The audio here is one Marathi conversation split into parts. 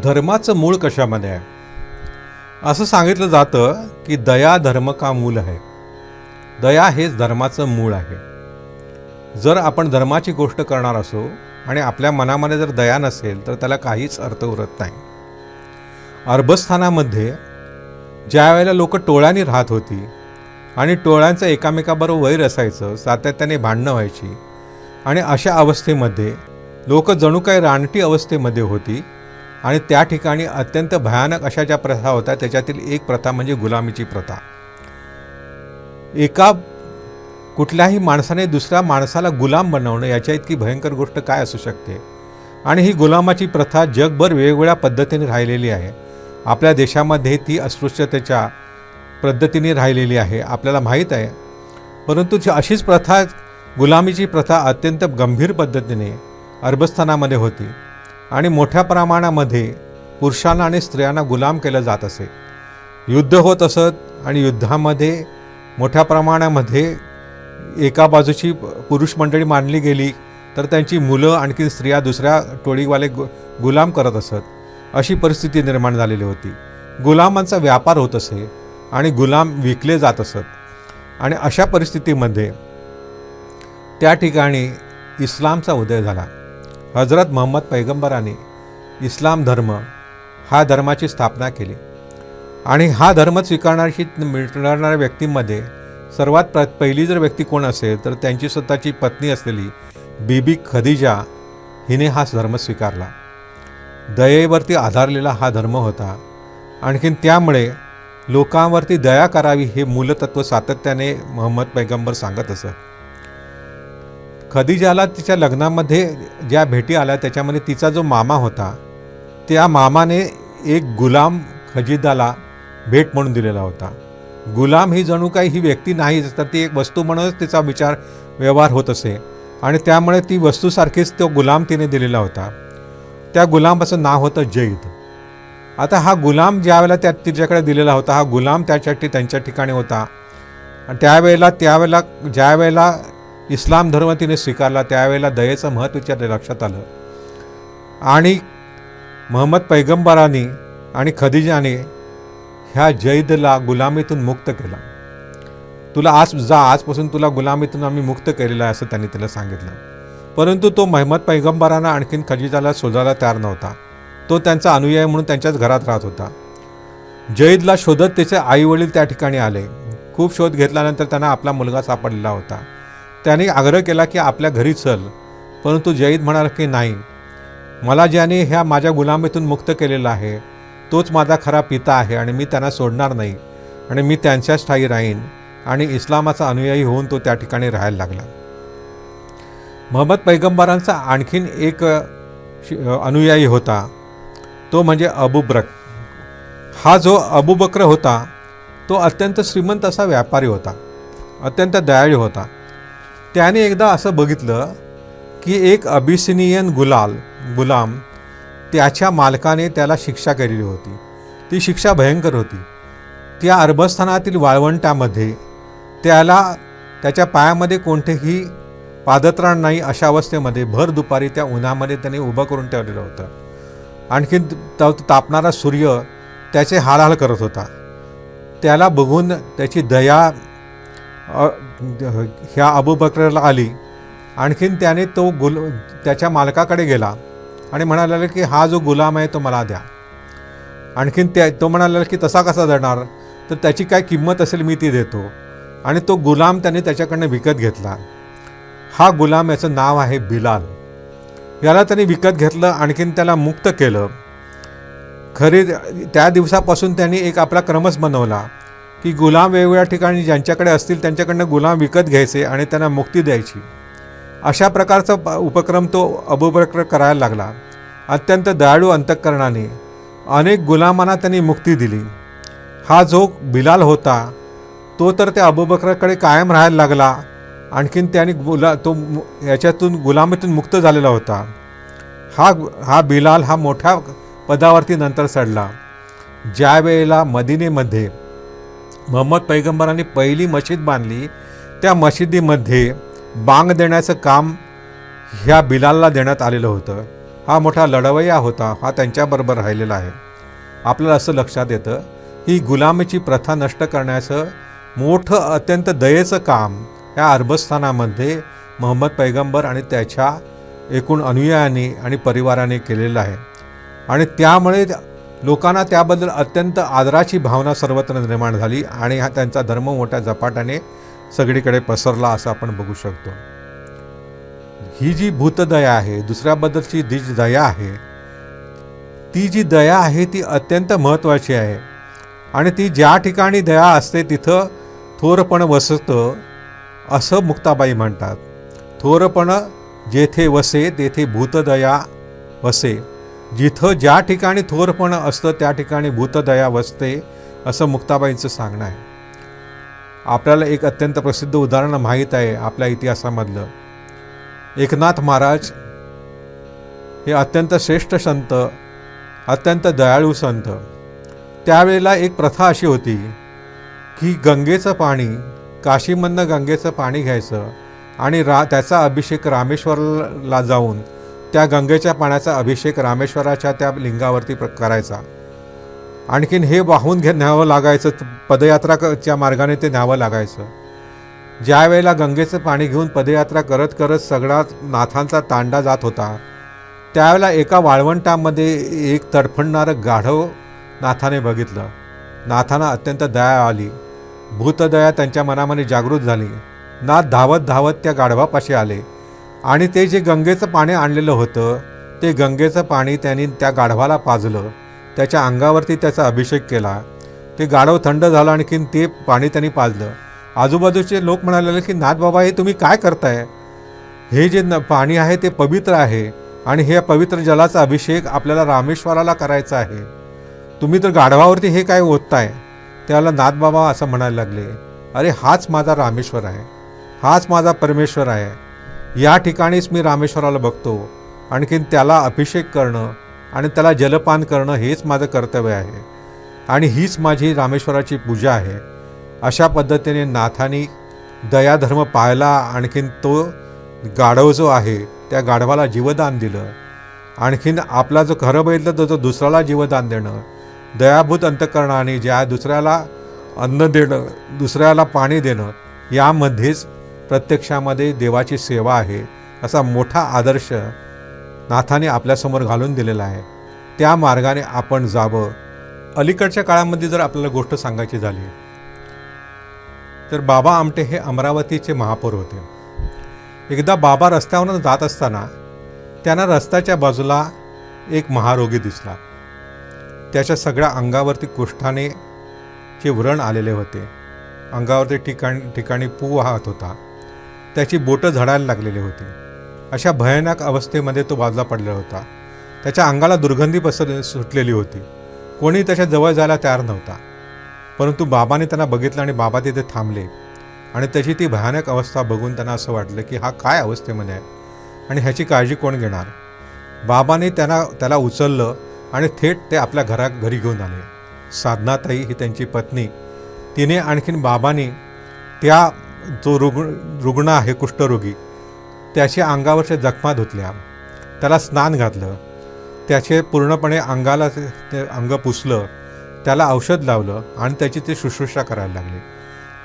धर्माचं मूळ कशामध्ये आहे? असं सांगितलं जातं की दया धर्म का मूल आहे? दया हेच धर्माचं मूळ आहे. जर आपण धर्माची गोष्ट करणार असो आणि आपल्या मनामध्ये जर दया नसेल तर त्याला काहीच अर्थ उरत नाही. अरबस्थानामध्ये ज्या वेळेला लोक टोळ्यांनी राहत होती आणि टोळ्यांचं एकामेकाबरोबर वैर असायचं सातत्याने भांडणं व्हायची आणि अशा अवस्थेमध्ये लोक जणू काही रानटी अवस्थेमध्ये होती आणि त्या ठिकाणी अत्यंत भयानक अशा ज्या प्रथा होत्या त्याच्यातील एक प्रथा म्हणजे गुलामीची प्रथा. एका कुठल्याही माणसाने दुसऱ्या माणसाला गुलाम बनवणं याच्या इतकी भयंकर गोष्ट काय असू शकते? आणि ही गुलामाची प्रथा जगभर वेगवेगळ्या पद्धतीने राहिलेली आहे. आपल्या देशामध्ये ती अस्पृश्यतेच्या पद्धतीने राहिलेली आहे आपल्याला माहीत आहे. परंतु जी अशीच प्रथा गुलामीची प्रथा अत्यंत गंभीर पद्धतीने अरबस्थानामध्ये होती. आणि मोठ्या प्रमाणामध्ये पुरुषांना आणि स्त्रियांना गुलाम केलं जात असे. युद्ध होत असत आणि युद्धामध्ये मोठ्या प्रमाणामध्ये एका बाजूची पुरुष मंडळी मानली गेली तर त्यांची मुलं आणखी स्त्रिया दुसऱ्या टोळीवाले गु गुलाम करत असत. अशी परिस्थिती निर्माण झालेली होती. गुलामांचा व्यापार होत असे आणि गुलाम विकले जात असत. आणि अशा परिस्थितीमध्ये त्या ठिकाणी इस्लामचा उदय झाला. हजरत महम्मद पैगंबराने इस्लाम धर्म हा धर्माची स्थापना केली. आणि हा धर्म स्वीकारणारी मिळणाऱ्या व्यक्तींमध्ये सर्वात प्र पहिली जर व्यक्ती कोण असेल तर त्यांची स्वतःची पत्नी असलेली बीबी खदिजा हिने हा धर्म स्वीकारला. दयेवरती आधारलेला हा धर्म होता. आणखीन त्यामुळे लोकांवरती दया करावी हे मूलतत्व सातत्याने मोहम्मद पैगंबर सांगत असत. खदिजाला तिच्या लग्नामध्ये ज्या भेटी आल्या त्याच्यामध्ये तिचा जो मामा होता त्या मामाने एक गुलाम खजिदाला भेट म्हणून दिलेला होता. गुलाम ही जणू काही ही व्यक्ती नाहीच तर ती एक वस्तू म्हणूनच तिचा विचार व्यवहार होत असे आणि त्यामुळे ती वस्तूसारखीच तो गुलाम तिने दिलेला होता. त्या गुलामाचं नाव होतं जैद. आता हा गुलाम ज्यावेळेला त्या तिच्याकडे दिलेला होता हा गुलाम त्याच्या त्यांच्या ठिकाणी होता. आणि त्यावेळेला त्यावेळेला ज्या वेळेला इस्लाम धर्म तिने स्वीकारला त्यावेळेला दयेचं महत्त्व तिच्या लक्षात आलं. आणि महम्मद पैगंबरांनी आणि खदिजाने ह्या जैदला गुलामीतून मुक्त केला. तुला आज जा आजपासून तुला गुलामीतून आम्ही मुक्त केलेलं आहे असं त्यांनी तिला सांगितलं. परंतु तो महम्मद पैगंबरांना आणखीन खजिजाला शोधायला तयार नव्हता. तो त्यांचा अनुयायी म्हणून त्यांच्याच घरात राहत होता. जैदला शोधत त्याचे आईवडील त्या ठिकाणी आले. खूप शोध घेतल्यानंतर त्यांना आपला मुलगा सापडलेला होता. त्याने आग्रह केला की आपल्या घरी चल. परंतु जैद म्हणाला की नाही. मला ज्याने ह्या माझ्या गुलामीतून मुक्त केलेला आहे तोच माझा खरा पिता आहे आणि मी त्यांना सोडणार नाही आणि मी त्यांच्याच ठाई राहीन आणि इस्लामाचा अनुयायी होऊन तो त्या ठिकाणी राहायला लागला. महम्मद पैगंबरांचा आणखीन एक अनुयायी होता. तो म्हणजे अबू ब्रक हा जो अबू होता तो अत्यंत श्रीमंत असा व्यापारी होता. अत्यंत दयाळू होता. त्याने एकदा असं बघितलं की एक अबिसिनियन गुलाल गुलाम त्याच्या मालकाने त्याला शिक्षा केलेली होती. ती शिक्षा भयंकर होती. त्या अरबस्थानातील वाळवंटामध्ये त्याला त्याच्या पायामध्ये कोणतेही पादत्राण नाही अशा अवस्थेमध्ये भर दुपारी त्या उन्हामध्ये त्याने उभं करून ठेवलेलं होतं. आणखीन त तापणारा सूर्य त्याचे हालहाल करत होता. त्याला बघून त्याची दया ह्या अबू बकरला आली. आणखीन त्याने तो गुल त्याच्या मालकाकडे गेला आणि म्हणाला की हा जो गुलाम आहे तो मला द्या. आणखीन त्या तो म्हणाला की तसा कसा देणार? तर त्याची काय किंमत असेल मी ती देतो. आणि तो गुलाम त्याने त्याच्याकडनं विकत घेतला. हा गुलाम याचं नाव आहे बिलाल. याला त्याने विकत घेतलं आणखीन त्याला मुक्त केलं. खरे त्या दिवसापासून त्यांनी एक आपला क्रमच बनवला. की गुलाम वेगवेगळ्या ठिकाणी ज्यांच्याकडे असतील त्यांच्याकडनं गुलाम विकत घ्यायचे आणि त्यांना मुक्ती द्यायची. अशा प्रकारचा प- उपक्रम तो अबू करायला लागला. अत्यंत दयाळू अंतःकरणाने अनेक गुलामांना त्यांनी मुक्ती दिली. हा जो बिलाल होता तो तर त्या अबुबकराकडे कायम राहायला लागला. आणखीन त्याने गुला तो मु- याच्यातून गुलामीतून मुक्त झालेला होता. हा हा बिलाल हा मोठ्या पदावरती नंतर चढला ज्या वेळेला मदिनेमध्ये मोहम्मद पैगंबरांनी पहिली मशीद बांधली. त्या मशिदीमध्ये बांग देण्याचं काम ह्या बिलालला देण्यात आलेलं होतं. हा मोठा लढवय्या होता हा त्यांच्याबरोबर राहिलेला आहे. आपल्याला असं लक्षात येतं ही गुलामीची प्रथा नष्ट करण्याचं मोठं अत्यंत दयेचं काम या अरबस्थानामध्ये मोहम्मद पैगंबर आणि त्याच्या एकूण अनुयायांनी आणि परिवाराने केलेलं आहे. आणि त्यामुळे लोकांना त्याबद्दल अत्यंत आदराची भावना सर्वत्र निर्माण झाली आणि हा त्यांचा धर्म मोठ्या झपाट्याने सगळीकडे पसरला असं आपण बघू शकतो. ही जी भूतदया आहे दुसऱ्याबद्दलची जी दया आहे ती जी दया आहे ती अत्यंत महत्त्वाची आहे. आणि ती ज्या ठिकाणी दया असते तिथं थोरपण वसतं असं मुक्ताबाई म्हणतात. थोरपण जेथे वसे तेथे भूतदया वसे. जिथं ज्या ठिकाणी थोरपण असतं त्या ठिकाणी भूतदया वसते असं मुक्ताबाईंचं सांगणं आहे. आपल्याला एक अत्यंत प्रसिद्ध उदाहरण माहीत आहे आपल्या इतिहासामधलं. एकनाथ महाराज हे अत्यंत श्रेष्ठ संत अत्यंत दयाळू संत. त्यावेळेला एक प्रथा अशी होती की गंगेचं पाणी काशीमधनं गंगेचं पाणी घ्यायचं आणि रा त्याचा अभिषेक रामेश्वरला जाऊन त्या गंगेच्या पाण्याचा अभिषेक रामेश्वराच्या त्या लिंगावरती प्र करायचा. आणखीन हे वाहून घे न्यावं लागायचं पदयात्रा मार्गाने ते न्यावं लागायचं. ज्या वेळेला गंगेचं पाणी घेऊन पदयात्रा करत करत सगळा नाथांचा तांडा जात होता त्यावेळेला एका वाळवंटामध्ये एक तडफडणारं गाढव नाथाने बघितलं. नाथांना अत्यंत दया आली. भूतदया त्यांच्या मनामध्ये जागृत झाली. नाथ धावत धावत त्या गाढवापाशी आले. आणि ते जे गंगेचं पाणी आणलेलं होतं ते गंगेचं पाणी त्यांनी त्या गाढवाला पाजलं त्याच्या अंगावरती त्याचा अभिषेक केला. ते गाढव थंड झालं आणखीन ते पाणी त्यांनी पाजलं. आजूबाजूचे लोक म्हणाले की नाथ बाबा हे तुम्ही काय करताय? हे जे न पाणी आहे ते पवित्र आहे आणि हे पवित्र जलाचा अभिषेक आपल्याला रामेश्वराला करायचा आहे. तुम्ही तर गाढवावरती हे काय ओतताय? त्याला नाथबाबा असं म्हणायला लागले. अरे हाच माझा रामेश्वर आहे. हाच माझा परमेश्वर आहे. या ठिकाणीच मी रामेश्वराला बघतो. आणखीन त्याला अभिषेक करणं आणि त्याला जलपान करणं हेच माझं कर्तव्य आहे. आणि हीच माझी रामेश्वराची पूजा आहे. अशा पद्धतीने नाथानी दयाधर्म पाळला आणखीन तो गाढव जो आहे त्या गाढवाला जीवदान दिलं. आणखीन आपला जो खरं बघितलं तर तो दुसऱ्याला जीवदान देणं. दयाभूत अंतकरणाने ज्या दुसऱ्याला अन्न देणं दुसऱ्याला पाणी देणं यामध्येच प्रत्यक्षामध्ये देवाची सेवा आहे असा मोठा आदर्श नाथाने आपल्यासमोर घालून दिलेला आहे. त्या मार्गाने आपण जावं. अलीकडच्या काळामध्ये जर आपल्याला गोष्ट सांगायची झाली तर बाबा आमटे हे अमरावतीचे महापौर होते. एकदा बाबा रस्त्यावरून जात असताना त्यांना रस्त्याच्या बाजूला एक महारोगी दिसला. त्याच्या सगळ्या अंगावरती कुष्ठाने चे व्रण आलेले होते. अंगावरती ठिकाण ठिकाणी पू वाहत होता. त्याची बोटं झडायला लागलेली होती. अशा भयानक अवस्थेमध्ये तो बाजला पडलेला होता. त्याच्या अंगाला दुर्गंधी पसर सुटलेली होती. कोणी त्याच्याजवळ जायला तयार नव्हता. परंतु बाबाने त्यांना बघितलं आणि बाबा तिथे थांबले. आणि त्याची ती भयानक अवस्था बघून त्यांना असं वाटलं की हा काय अवस्थेमध्ये आहे? आणि ह्याची काळजी कोण घेणार? बाबाने त्यांना त्याला उचललं आणि थेट ते आपल्या घरा घरी घेऊन आले. साधनाताई ही त्यांची पत्नी. तिने आणखीन बाबांनी त्या जो रुग्ण रुग्ण आहे कुष्ठरोगी त्याच्या अंगावरच्या जखमा धुतल्या. त्याला स्नान घातलं. त्याचे पूर्णपणे अंगाला ते अंग पुसलं. त्याला औषध लावलं आणि त्याची ते शुश्रूषा करायला लागले.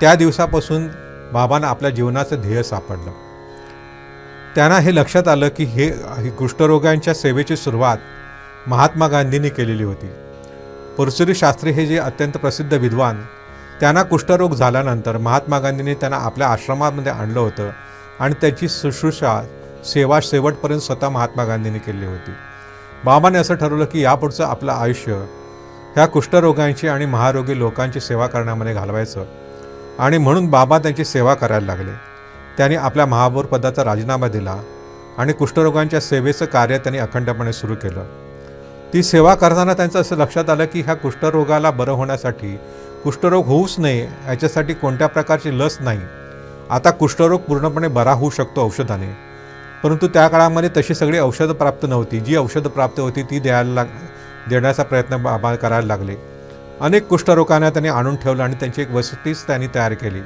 त्या दिवसापासून बाबांना आपल्या जीवनाचं ध्येय सापडलं. त्यांना हे लक्षात आलं की हे कुष्ठरोगांच्या सेवेची सुरुवात महात्मा गांधींनी केलेली होती. परसुरी शास्त्री हे जे अत्यंत प्रसिद्ध विद्वान त्यांना कुष्ठरोग झाल्यानंतर महात्मा गांधींनी त्यांना आपल्या आश्रमामध्ये आणलं होतं आणि त्याची शुश्रूषा सेवा शेवटपर्यंत स्वतः महात्मा गांधींनी केली होती. बाबाने असं ठरवलं की यापुढचं आपलं आयुष्य ह्या कुष्ठरोगांची आणि महारोगी लोकांची सेवा करण्यामध्ये घालवायचं आणि म्हणून बाबा त्यांची सेवा करायला लागले. त्यांनी आपल्या महापौर पदाचा राजीनामा दिला आणि कुष्ठरोगांच्या सेवेचं कार्य त्यांनी अखंडपणे सुरू केलं. ती सेवा करताना त्यांचं असं लक्षात आलं की ह्या कुष्ठरोगाला बरं होण्यासाठी कुष्ठरोग होऊच नये याच्यासाठी कोणत्या प्रकारची लस नाही. आता कुष्ठरोग पूर्णपणे बरा होऊ शकतो औषधाने. परंतु त्या काळामध्ये तशी सगळी औषधं प्राप्त नव्हती. जी औषधं प्राप्त होती ती द्यायला लाग देण्याचा प्रयत्न बाबा करायला लागले. अनेक कुष्ठरोगांना त्यांनी आणून ठेवलं आणि त्यांची एक वसतीच त्यांनी तयार केली.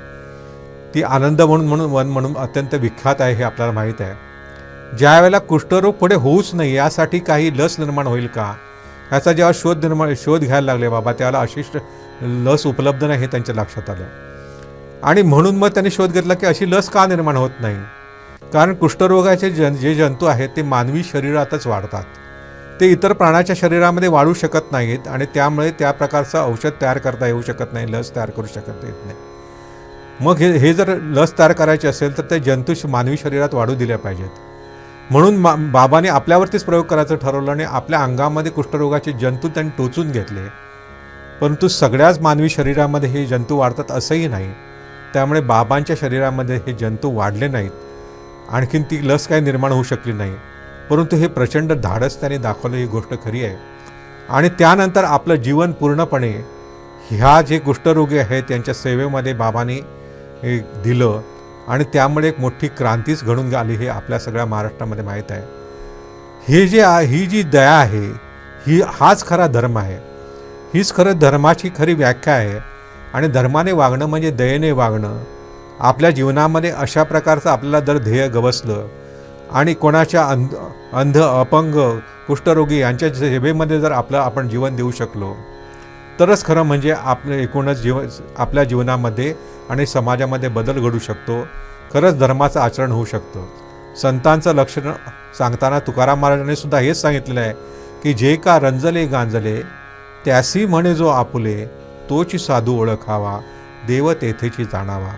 ती आनंद म्हणून म्हणून वन म्हणून अत्यंत विख्यात आहे हे आपल्याला माहीत आहे. ज्या वेळेला कुष्ठरोग पुढे होऊच नाही यासाठी काही लस निर्माण होईल का? याचा जेव्हा शोध निर्माण शोध घ्यायला लागले बाबा त्यावेळेला अशिष्ट लस उपलब्ध नाही हे त्यांच्या लक्षात आलं. आणि म्हणून मग त्यांनी शोध घेतला की अशी लस का निर्माण होत नाही? कारण कुष्ठरोगाचे जन जे जंतू आहेत ते मानवी शरीरातच वाढतात. ते इतर प्राण्याच्या शरीरामध्ये वाढू शकत नाहीत आणि त्यामुळे त्या प्रकारचं औषध तयार करता येऊ शकत नाही लस तयार करू शकत येत नाही. मग हे हे जर लस तयार करायची असेल तर ते जंतू मानवी शरीरात वाढू दिल्या पाहिजेत. म्हणून मा बाबाने आपल्यावरतीच प्रयोग करायचं ठरवलं आणि आपल्या अंगामध्ये कुष्ठरोगाचे जंतू त्यांनी टोचून घेतले. परंतु सगळ्याच मानवी शरीरामध्ये हे जंतू वाढतात असंही नाही. त्यामुळे बाबांच्या शरीरामध्ये हे जंतू वाढले नाहीत. आणखीन ती लस काही निर्माण होऊ शकली नाही. परंतु हे प्रचंड धाडस त्याने दाखवलं ही गोष्ट खरी आहे. आणि त्यानंतर आपलं जीवन पूर्णपणे ह्या जे कुष्ठरोगी आहेत त्यांच्या सेवेमध्ये बाबांनी हे दिलं आणि त्यामुळे एक मोठी क्रांतीच घडून आली हे आपल्या सगळ्या महाराष्ट्रामध्ये माहीत आहे. हे जे आहे ही जी दया आहे ही हाच खरा धर्म आहे. हीच खरं धर्माची खरी व्याख्या आहे. आणि धर्माने वागणं म्हणजे दयेने वागणं. आपल्या जीवनामध्ये अशा प्रकारचं आपल्याला जर ध्येय गवसलं आणि कोणाच्या अंध अंध अपंग कुष्ठरोगी यांच्या सेवेमध्ये जर आपलं आपण जीवन देऊ शकलो तरच खरं म्हणजे आपलं एकूणच जीव आपल्या जीवनामध्ये आणि समाजामध्ये बदल घडू शकतो. खरंच धर्माचं आचरण होऊ शकतं. संतांचं लक्षण सांगताना तुकाराम महाराजांनी सुद्धा हेच सांगितलेलं आहे की जे का रंजले गांजले त्यासी म्हणे जो आपुले तोची साधू ओळखावा देव तेथेची जाणावा.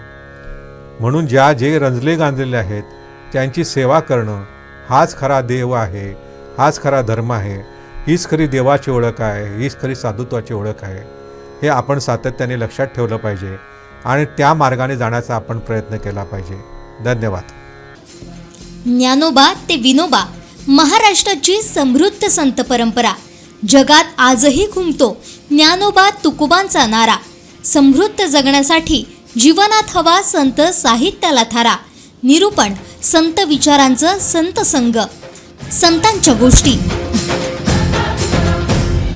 म्हणून ज्या जे रंजले गांजलेले आहेत त्यांची सेवा करणं हाच खरा देव आहे हाच खरा धर्म आहे हीच खरी देवाची ओळख आहे हीच खरी साधुत्वाची ओळख आहे हे आपण सातत्याने लक्षात ठेवलं पाहिजे आणि त्या मार्गाने जाण्याचा आपण प्रयत्न केला पाहिजे. धन्यवाद. ज्ञानोबा ते विनोबा महाराष्ट्राची समृद्ध संत परंपरा. जगात आजही घुमतो. ज्ञानोबा तुकोबांचा नारा. समृद्ध जगण्यासाठी जीवनात हवा संत साहित्याला थारा. निरूपण संत विचारांचं संत संग संतांच्या गोष्टी.